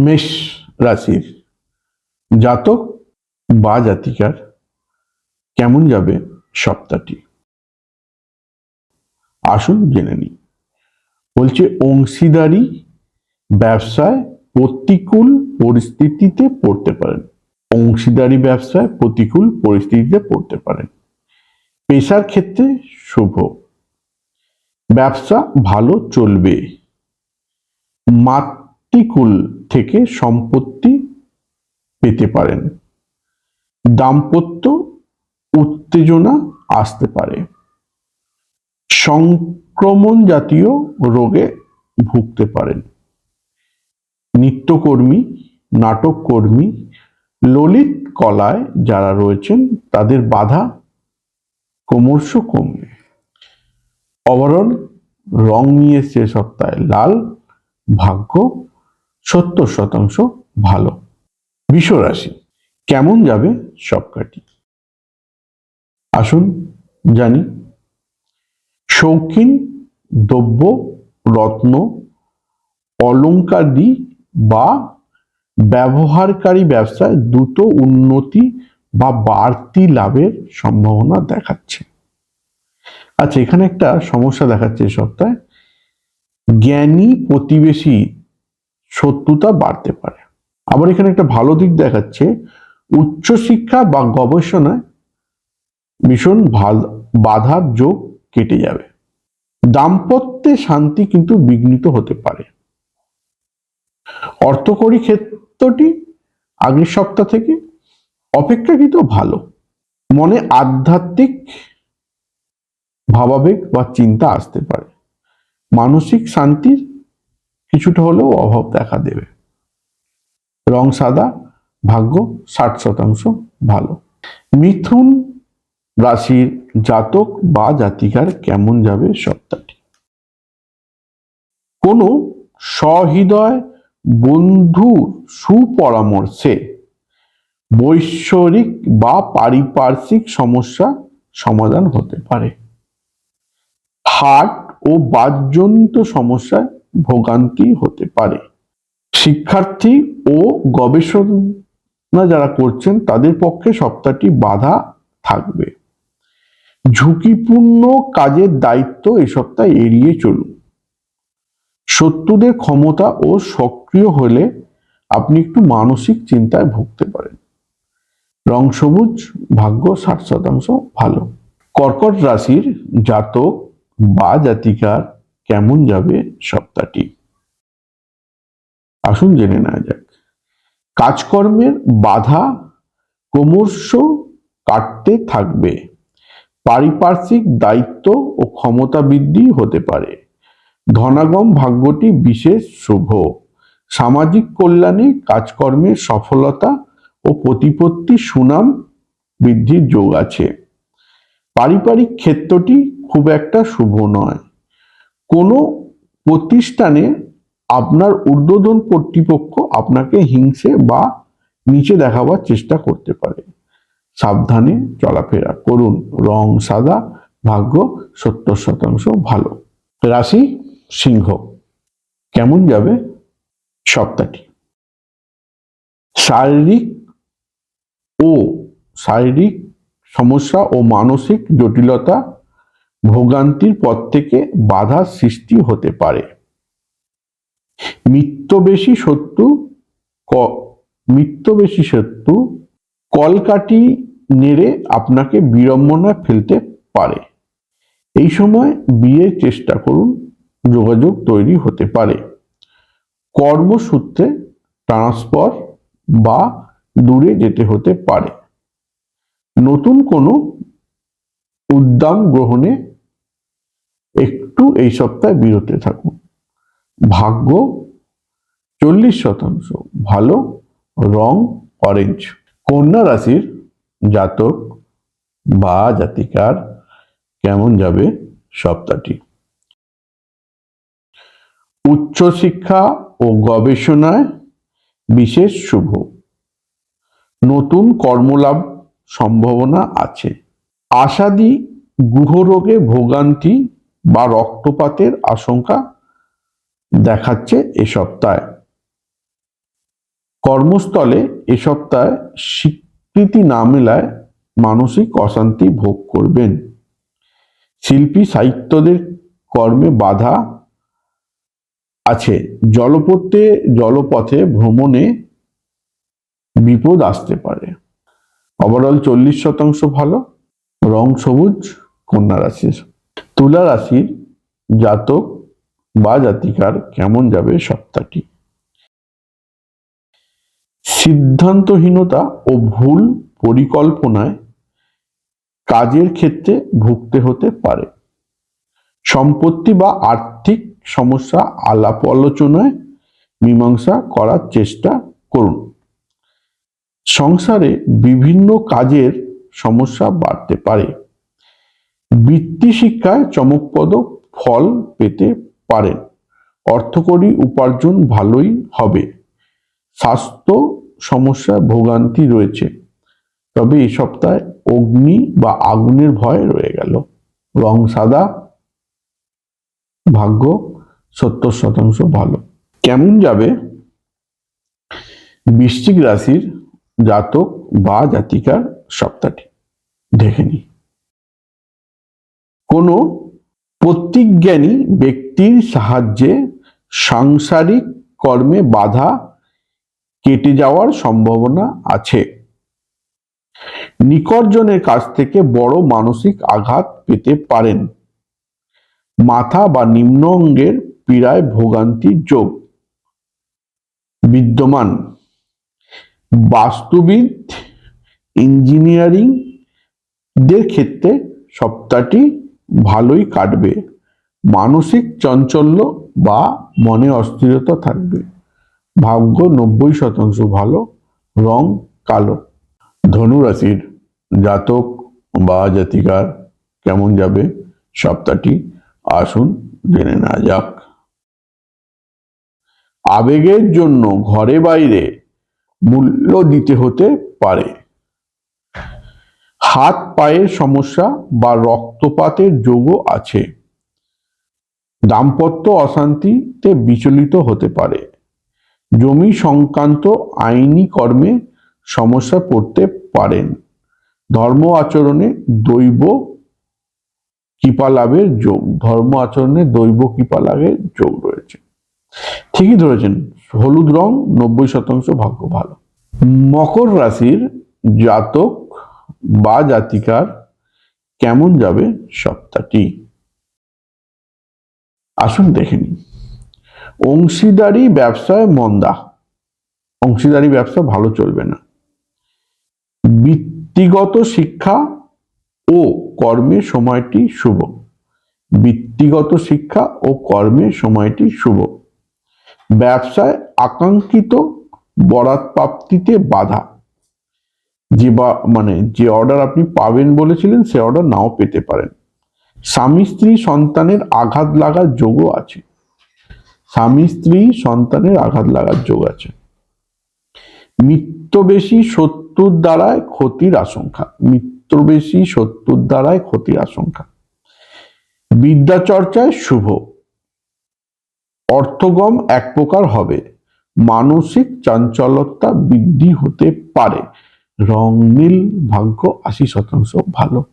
মেষ রাশির জাতক বা জাতিকার কেমন যাবে সপ্তাহটি? আসুন জেনে নিই। বলছে অংশীদারি ব্যবসায় প্রতিকূল পরিস্থিতিতে পড়তে পারেন। অংশীদারি ব্যবসায় প্রতিকূল পরিস্থিতিতে পড়তে পারেন। পেশার ক্ষেত্রে শুভ। ব্যবসা ভালো চলবে। মাতৃকুল থেকে সম্পত্তি পেতে পারেন। দাম্পত্য উত্তেজনা আসতে পারে। সংক্রমণ জাতীয় রোগে ভুগতে পারেন। নৃত্যকর্মী, নাটককর্মী, ললিত কলায় যারা রয়েছেন, তাদের বাধা ক্রমশ কমবে। ওভারঅল রং নিয়ে সে সপ্তাহে লাল, ভাগ্য সত্তর শতাংশ ভালো। বিশ্বরাশি, কেমন যাবে সবকাটি? আসুন জানি। শৌখিন, দ্রব্য, রত্ন অলঙ্কাদি বা ব্যবহারকারী ব্যবসায় দ্রুত উন্নতি বা বাড়তি লাভের সম্ভাবনা দেখাচ্ছে। আচ্ছা এখানে একটা সমস্যা দেখাচ্ছে এই সপ্তাহে। জ্ঞানী প্রতিবেশী শত্রুতা বাড়তে পারে। আবার এখানে একটা ভালো দিক দেখাচ্ছে, উচ্চশিক্ষা বা গবেষণায় ভীষণ ভালো, বাধার যোগ কেটে যাবে। দাম্পত্যে শান্তি কিন্তু বিঘ্নিত হতে পারে। অর্থকরী ক্ষেত্রটি আগের সপ্তাহ থেকে অপেক্ষাকৃত ভালো। মনে আধ্যাত্মিক ভাবাবেগ বা চিন্তা আসতে পারে। মানসিক শান্তির কিছুটা হলেও অভাব দেখা দেবে। রং সাদা, ভাগ্য ষাট শতাংশ ভালো। মিথুন রাশির জাতক বা জাতিকার কেমন যাবে সপ্তাহটি? কোনো সহৃদয় বন্ধুর সুপরামর্শে বৈশ্বরিক বা পারিপার্শ্বিক সমস্যা সমাধান হতে পারে। হার্ট ও বাদজনিত সমস্যায় ভোগান্তি হতে পারে। শিক্ষার্থী ও গবেষণা যারা করছেন, তাদের পক্ষে সপ্তাহটি বাধা থাকবে। ঝুঁকিপূর্ণ কাজের দায়িত্ব এই সপ্তাহে এড়িয়ে চলুন। শত্রুদের ক্ষমতা ও সক্রিয় হলে আপনি একটু মানসিক চিন্তায় ভুগতে পারেন। রং সবুজ, ভাগ্য ষাট শতাংশ ভালো। কর্কট রাশির জাতক বা জাতিকার কেমন যাবে সপ্তাহটি? আসুন জেনে নেওয়া যাক। কাজকর্মের বাধা ক্রমশ কাটতে থাকবে। পারিপার্শ্বিক দায়িত্ব ও ক্ষমতা বৃদ্ধি হতে পারে। ধনাগম ভাগ্যটি বিশেষ শুভ। সামাজিক কল্যাণে কাজকর্মের সফলতা ও প্রতিপত্তি সুনাম বৃদ্ধির যোগ আছে। পারিবারিক ক্ষেত্রটি খুব একটা শুভ নয়। কোনো প্রতিষ্ঠানে আপনার ঊর্ধ্বতন কর্তৃপক্ষ আপনাকে হিংসে বা নিচে দেখাবার চেষ্টা করতে পারে। সাবধানে চলাফেরা করুন। রং সাদা, ভাগ্য সত্তর শতাংশ ভালো। রাশি সিংহ। কেমন যাবে সপ্তাহটি? শারীরিক ও শারীরিক সমস্যা ও মানসিক জটিলতা ভোগান্তির পর থেকে বাধার সৃষ্টি হতে পারে। মিত্রবেশী শত্রু মিত্রবেশী শত্রু কলকাটি নেড়ে আপনাকে বিড়ম্বনায় ফেলতে পারে। এই সময় বিয়ের চেষ্টা করুন, যোগাযোগ তৈরি হতে পারে। কর্মসূত্রে ট্রান্সফার বা দূরে যেতে হতে পারে। নতুন কোনো উদ্যম গ্রহণে একটু এই সপ্তাহে বিরতে থাকুন। ভাগ্য চল্লিশ শতাংশ ভালো, রং অরেঞ্জ কন্যা রাশির জাতক বা জাতিকার কেমন যাবে সপ্তাহটি? উচ্চশিক্ষা ও গবেষণায় বিশেষ শুভ। নতুন কর্মলাভ সম্ভাবনা আছে। আশাদি গুহরোগে ভোগান্তি বা রক্তপাতের আশঙ্কা দেখাচ্ছে এ সপ্তাহে। কর্মস্থলে এ সপ্তাহে স্বীকৃতি না মেলায় মানসিক অশান্তি ভোগ করবেন। শিল্পী সাহিত্যদের কর্মে বাধা আছে। জলপথে জলপথে ভ্রমণে বিপদ আসতে পারে। ওভারঅল চল্লিশ শতাংশ ভালো। রং সবুজ, কন্যা রাশির। তুলা রাশির জাতক বা জাতিকার কেমন যাবে সপ্তাহটি? সিদ্ধান্তহীনতা ও ভুল পরিকল্পনায় কাজের ক্ষেত্রে ভুগতে হতে পারে। সম্পত্তি বা আর্থিক সমস্যা আলাপ আলোচনায় মীমাংসা করার চেষ্টা করুন। সংসারে বিভিন্ন কাজের সমস্যা বাড়তে পারে। বৃত্তি শিক্ষায় চমকপ্রদ ফল পেতে পারেন। অর্থকরী উপার্জন ভালোই হবে। স্বাস্থ্য সমস্যায় ভোগান্তি রয়েছে। তবে এই সপ্তাহে অগ্নি বা আগুনের ভয় রয়ে গেল। রং সাদা। ভাগ্য সত্তর শতাংশ ভালো। কেমন যাবে? বৃশ্চিক রাশির জাতক বা জাতিকার সপ্তাহটি দেখে নি কোনো প্রতিজ্ঞানী ব্যক্তির সাহায্যে সাংসারিক কর্মে বাধা কেটে যাওয়ার সম্ভাবনা আছে। নিকটজনের কাছ থেকে বড় মানসিক আঘাত পেতে পারেন। মাথা বা নিম্ন অঙ্গের পীড়ায় ভোগান্তির যোগ। বিদ্যমান। বাস্তুবিদ ইঞ্জিনিয়ারিং দের ক্ষেত্রে সপ্তাহটি ভালোই কাটবে। মানসিক চাঞ্চল্য বা মনে অস্থিরতা থাকবে। ভাগ্য নব্বই শতাংশ ভালো, রং কালো। ধনুরাশির জাতক বা জাতিকার কেমন যাবে সপ্তাহটি আসুন জেনে না যাক। আবেগের জন্য ঘরে বাইরে মূল্য দিতে হতে পারে। হাত পায়ের সমস্যা বা রক্তপাতের যোগও আছে। দাম্পত্য অশান্তিতে বিচলিত হতে পারে। জমি সংক্রান্ত আইনি কর্মে সমস্যা পড়তে পারেন। ধর্ম আচরণে দৈব কৃপা লাভের যোগ, ধর্ম আচরণে দৈব কৃপা লাভের যোগ রয়েছে। ঠিকই ধরেছেন, হলুদ রং নব্বই শতাংশ ভাগ্য ভালো। মকর রাশির জাতক বা জাতিকার কেমন যাবে সপ্তাহটি আসুন দেখে অংশীদারি ব্যবসায় মন্দা। অংশীদারি ব্যবসা ভালো চলবে না। বৃত্তিগত শিক্ষা ও কর্মে সময়টি শুভ। বৃত্তিগত শিক্ষা ও কর্মে সময়টি শুভ। ব্যবসায় আকাঙ্ক্ষিত বরাত প্রাপ্তিতে বাধা। যে বা মানে যে অর্ডার আপনি পাবেন বলেছিলেন, সে অর্ডার নাও পেতে পারেন। স্বামী, স্ত্রী, সন্তানের আঘাত লাগার যোগও আছে। স্বামী, স্ত্রী, সন্তানের আঘাত লাগার যোগ আছে। মিত্রবেশী শত্রুর দ্বারায় ক্ষতির আশঙ্কা। মিত্রবেশী শত্রুর দ্বারায় ক্ষতির আশঙ্কা। বিদ্যা চর্চায় শুভ। অর্থগম এক প্রকার হবে। মানসিক চাঞ্চলতা বৃদ্ধি হতে পারে। রং নীল ভাগ্য আশি শতাংশ ভালো।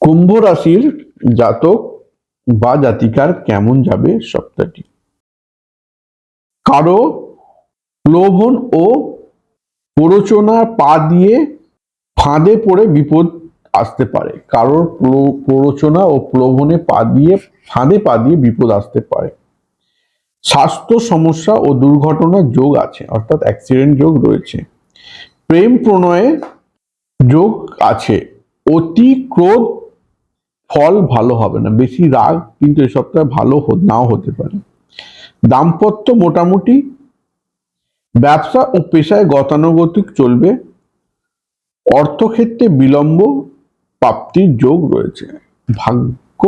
কুম্ভ রাশির জাতক বা জাতিকার কেমন যাবে সপ্তাহটি? কারও প্রলোভন ও প্ররোচনার পা দিয়ে ফাঁদে পড়ে বিপদ আসতে পারে। কারোর প্র- প্ররোচনা ও প্রলোভনে পা দিয়ে, ফাঁদে পা দিয়ে বিপদ আসতে পারে। স্বাস্থ্য সমস্যা ও দুর্ঘটনার যোগ আছে, অর্থাৎ অ্যাক্সিডেন্ট যোগ রয়েছে। প্রেম প্রণয়ে যোগ আছে। অতি ক্রোধ ফল ভালো হবে না, বেশি রাগ কিন্তু এ সপ্তাহে ভালো নাও হতে পারে। দাম্পত্য মোটামুটি, ব্যবসা ও পেশায় গতানুগতিক চলবে। অর্থক্ষেত্রে বিলম্ব প্রাপ্তির যোগ রয়েছে। ভাগ্য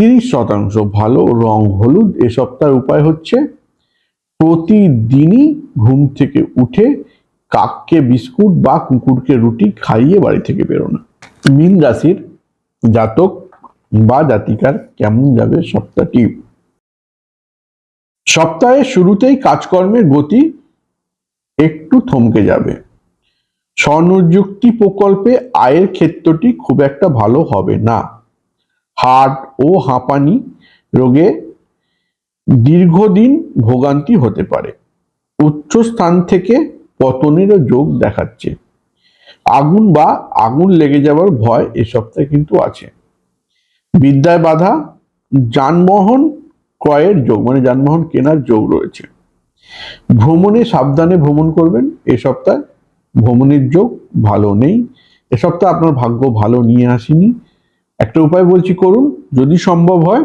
তিরিশ শতাংশ ভালো, রং হলুদ, এ সপ্তাহের উপায় হচ্ছে প্রতিদিনই ঘুম থেকে উঠে কাককে বিস্কুট বা কুকুরকে রুটি খাইয়ে বাড়ি থেকে বেরোনো। মীন রাশির জাতক বা জাতিকার কেমন যাবে সপ্তাহটি? সপ্তাহের শুরুতেই কাজকর্মের গতি একটু থমকে যাবে। স্বনিযুক্তি প্রকল্পে আয়ের ক্ষেত্রটি খুব একটা ভালো হবে না। হার্ট ও হাঁপানি রোগে দীর্ঘদিন ভোগান্তি হতে পারে। উচ্চ স্থান থেকে পতনেরও যোগ দেখাচ্ছে। আগুন বা আগুন লেগে যাওয়ার ভয় এ সপ্তাহে কিন্তু আছে। বিদ্যায় বাধা, যানবাহন ক্রয়ের যোগ মানে যানবাহন কেনার যোগ রয়েছে। ভ্রমণে সাবধানে ভ্রমণ করবেন, এ সপ্তাহে ভ্রমণের যোগ ভালো নেই। এ সপ্তাহে আপনার ভাগ্য ভালো নিয়ে আসেনি। একটা উপায় বলছি, করুন। যদি সম্ভব হয়,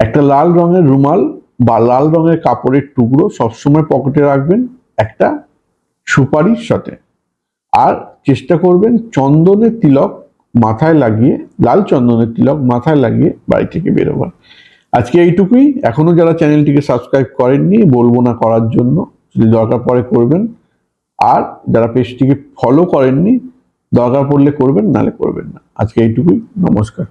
একটা লাল রঙের রুমাল বা লাল রঙের কাপড়ের টুকরো সবসময় পকেটে রাখবেন একটা সুপারির সাথে। আর চেষ্টা করবেন চন্দনের তিলক মাথায় লাগিয়ে, লাল চন্দনের তিলক মাথায় লাগিয়ে বাড়ি থেকে বেরোবার। আজকে এইটুকুই। এখনও যারা চ্যানেলটিকে সাবস্ক্রাইব করেননি, বলব না করার জন্য। যদি দরকার পড়ে করবেন। আর যারা পেজটিকে ফলো করেননি দরকার পড়লে করবেন নালে করবেন না। আজকে এইটুকুই নমস্কার।